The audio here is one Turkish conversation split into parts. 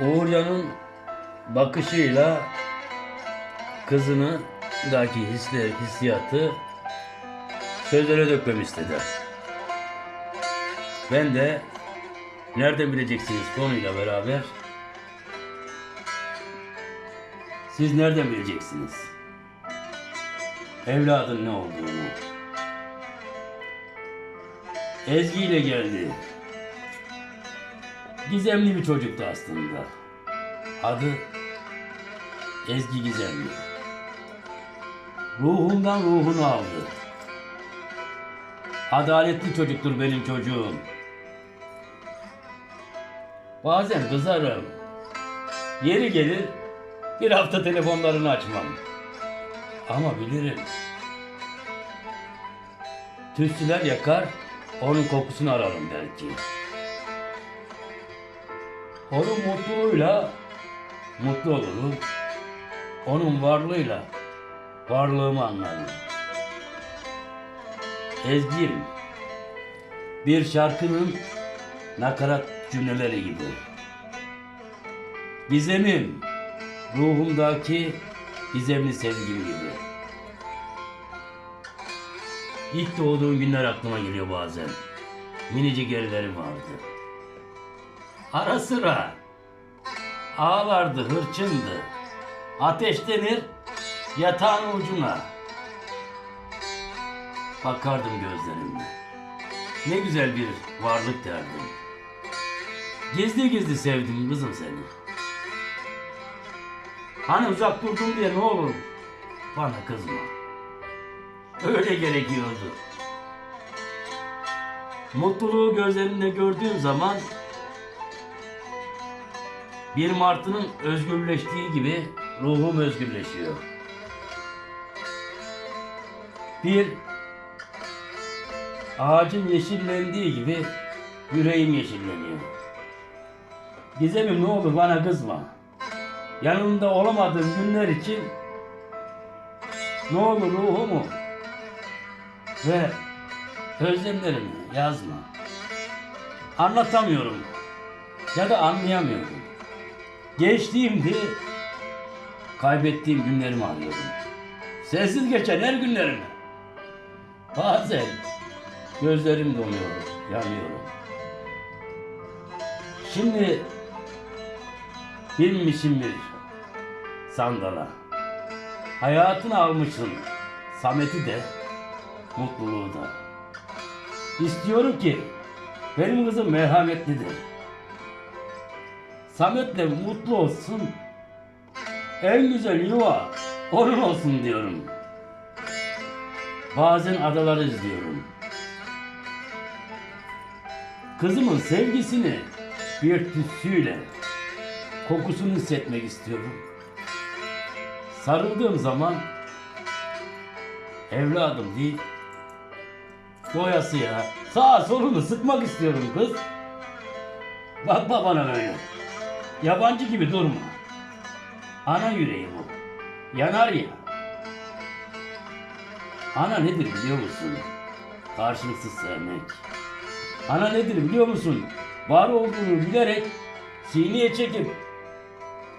Uğurcan'ın bakışıyla kızını daki hisler, hissiyatı sözlere dökmemi istedi. Ben de nereden bileceksiniz konuyla beraber siz nereden bileceksiniz? Evladın ne olduğunu. Ezgi ile geldi. Gizemli bir çocuktu aslında. Adı Ezgi Gizemli. Ruhumdan ruhunu aldı. Adaletli çocuktur benim çocuğum. Bazen kızarım. Yeri gelir bir hafta telefonlarını açmam. Ama bilirim. Tütsüler yakar, onun kokusunu ararım belki. Onun mutluluğuyla mutlu olurum. Onun varlığıyla varlığımı anlarım. Ezgi'm bir şarkının nakarat cümleleri gibi. Gizemim ruhumdaki gizemli sevgim gibi. İlk doğduğum günler aklıma geliyor bazen. Minicik ellerim vardı. Ara sıra ağlardı, hırçındı. Ateşlenir yatağın ucuna. Bakardım gözlerimle. Ne güzel bir varlık derdim. Gizli gizli sevdim kızım seni. Hani uzak durdum diye ne olur bana kızma. Öyle gerekiyordu. Mutluluğu gözlerinde gördüğüm zaman bir martının özgürleştiği gibi ruhum özgürleşiyor. Bir ağacın yeşillendiği gibi yüreğim yeşilleniyor. Gizemim ne olur bana kızma. Yanımda olamadığım günler için ne olur ruhumu ve özlemlerimi yazma. Anlatamıyorum ya da anlayamıyorum. Geçtiğimdi, kaybettiğim günlerimi arıyorum. Sensiz geçen her günlerimi. Bazen gözlerim donuyor, yanıyorum. Şimdi binmişim bir sandala. Hayatını almışsın, Samet'i de, mutluluğu da. İstiyorum ki benim kızım merhametlidir. Samet'le mutlu olsun. En güzel yuva onun olsun diyorum. Bazen adaları izliyorum. Kızımın sevgisini bir tütsüyle, kokusunu hissetmek istiyorum. Sarıldığım zaman evladım değil, doyasıya sağ solunu sıkmak istiyorum kız. Bakma bana böyle. Yabancı gibi durma. Ana yüreği bu. Yanar ya. Ana nedir biliyor musun? Karşılıksız sevmek. Ana nedir biliyor musun? Var olduğunu bilerek sineye çekip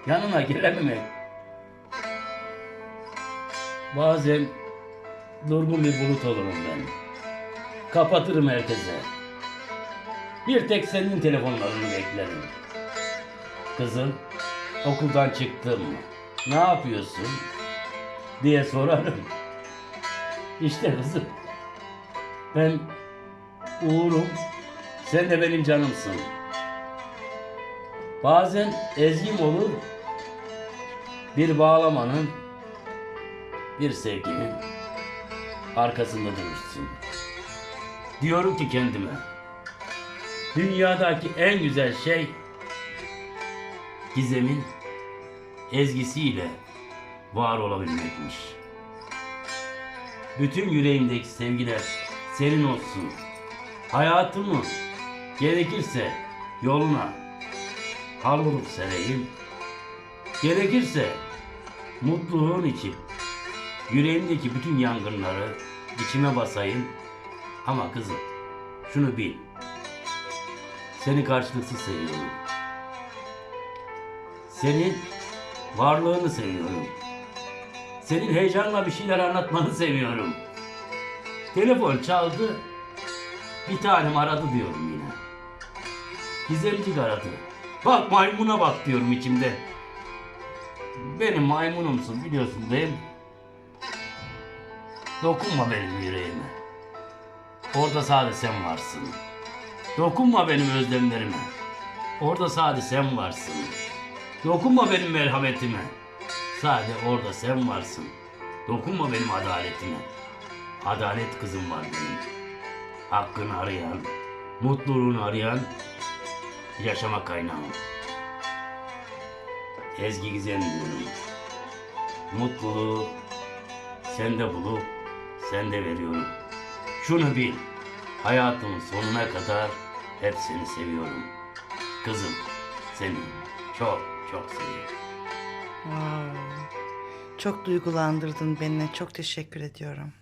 yanına gelememek. Bazen durgun bir bulut olurum ben. Kapatırım herkese. Bir tek senin telefonlarını beklerim. Kızım, okuldan çıktın mı? Ne yapıyorsun? diye sorarım. İşte kızım, ben Uğur'um, sen de benim canımsın. Bazen ezgim olur, bir bağlamanın, bir sevginin arkasında durursun. Diyorum ki kendime, dünyadaki en güzel şey gizemin ezgisiyle var olabilmekmiş. Bütün yüreğimdeki sevgiler senin olsun. Hayatımı gerekirse yoluna hal olup sereyim. Gerekirse mutluluğun için yüreğimdeki bütün yangınları içime basayım. Ama kızım şunu bil. Seni karşılıksız seviyorum. Senin varlığını seviyorum. Senin heyecanla bir şeyler anlatmanı seviyorum. Telefon çaldı. Bir tanem aradı diyorum yine. Gizemcik aradı. Bak maymuna bak diyorum içimde. Benim maymunumsun biliyorsun değil mi? Dokunma benim yüreğime. Orada sadece sen varsın. Dokunma benim özlemlerime. Orada sadece sen varsın. Dokunma benim merhametime. Sadece orada sen varsın. Dokunma benim adaletime. Adalet kızım var benim. Hakkını arayan, mutluluğunu arayan yaşama kaynağım. Ezgi Gizem diyorum. Mutluluğu sende bulup sende veriyorum. Şunu bil. Hayatımın sonuna kadar hep seni seviyorum. Kızım seni çok çok seviyorum. Wow. Çok duygulandırdın beni. Çok teşekkür ediyorum.